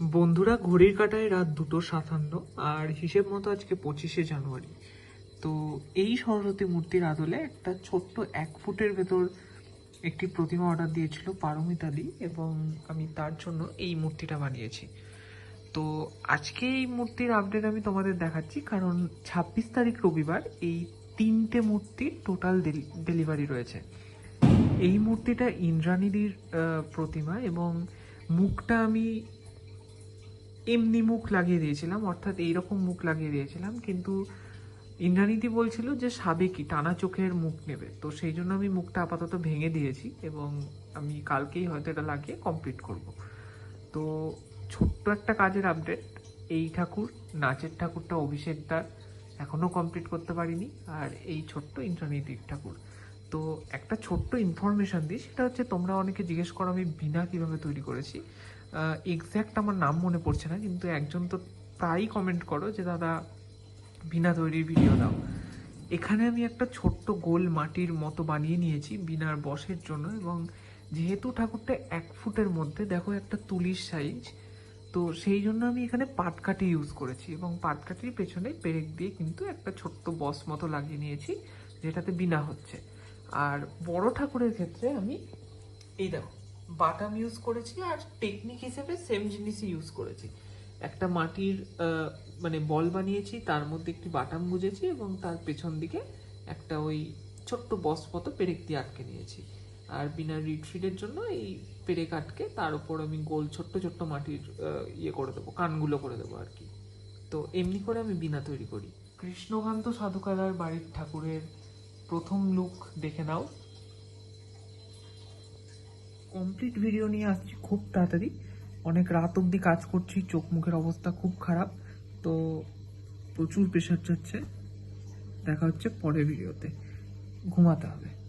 বন্ধুরা ঘড়ির কাটায় রাত দুটো সাতান্ন, আর হিসেব মতো আজকে পঁচিশে জানুয়ারি। তো এই সরস্বতী মূর্তির আদলে একটা ছোট্ট এক ফুটের ভেতর একটি প্রতিমা অর্ডার দিয়েছিল পারমিতালি এবং আমি তার জন্য এই মূর্তিটা বানিয়েছি। তো আজকে এই মূর্তির আপডেট আমি তোমাদের দেখাচ্ছি, কারণ ছাব্বিশ তারিখ রবিবার এই তিনটে মূর্তির টোটাল ডেলিভারি রয়েছে। এই মূর্তিটা ইন্দ্রাণীদির প্রতিমা, এবং মুখটা আমি এমনি মুখ লাগিয়ে দিয়েছিলাম, অর্থাৎ এইরকম মুখ লাগিয়ে দিয়েছিলাম, কিন্তু ইন্দ্রাণীতি বলছিল যে সাবেকি টানা চোখের মুখ নেবে। তো সেই জন্য আমি মুখটা আপাতত ভেঙে দিয়েছি এবং আমি কালকেই হয়তো এটা লাগিয়ে কমপ্লিট করব। তো ছোট্ট একটা কাজের আপডেট এই ঠাকুর, নাচের ঠাকুরটা অভিষেকদার এখনও কমপ্লিট করতে পারিনি, আর এই ছোট্ট ইন্দ্রাণীতির ঠাকুর। তো একটা ছোট্ট ইনফরমেশন দিই, সেটা হচ্ছে তোমরা অনেকে জিজ্ঞেস করো আমি বিনা কীভাবে তৈরি করেছি। এক্স্যাক্ট আমার নাম মনে পড়ছে না, কিন্তু একজন তো প্রায়ই কমেন্ট করো যে, দাদা বিনা তৈরির ভিডিও দাও। এখানে আমি একটা ছোট্ট গোল মাটির মতো বানিয়ে নিয়েছি বিনার বসের জন্য এবং যেহেতু ঠাকুরটা এক ফুটের মধ্যে, দেখো একটা তুলির সাইজ তো সেই জন্য আমি এখানে পাটকাঠি ইউজ করেছি এবং পাটকাঠির পেছনে পেরেক দিয়ে কিন্তু একটা ছোট্ট বস মতো লাগিয়ে নিয়েছি, যেটাতে বিনা হচ্ছে। আর বড় ঠাকুরের ক্ষেত্রে আমি, এই দেখো বাটাম ইউজ করেছি আর টেকনিক হিসেবে সেম জিনিসই ইউজ করেছি। একটা মাটির মানে বল বানিয়েছি, তার মধ্যে একটি বাটাম গুজেছি এবং তার পেছন দিকে একটা ওই ছোট্ট বস মতো পেরেক দিয়ে আটকে নিয়েছি। আর বিনা রিট্রিটের জন্য এই পেরেক আটকে তার উপর আমি গোল ছোট্ট ছোট্ট মাটির ইয়ে করে দেবো, কানগুলো করে দেবো আর কি। তো এমনি করে আমি বিনা তৈরি করি। কৃষ্ণকান্ত সাধুকালার বাড়ির ঠাকুরের প্রথম লুক দেখে নাও। কমপ্লিট ভিডিও নিয়ে আসছি খুব তাড়াতাড়ি। অনেক রাত অবধি কাজ করছি, চোখ মুখের অবস্থা খুব খারাপ, তো প্রচুর প্রেশার যাচ্ছে। দেখা হচ্ছে পরের ভিডিওতে ঘুমাতে হবে।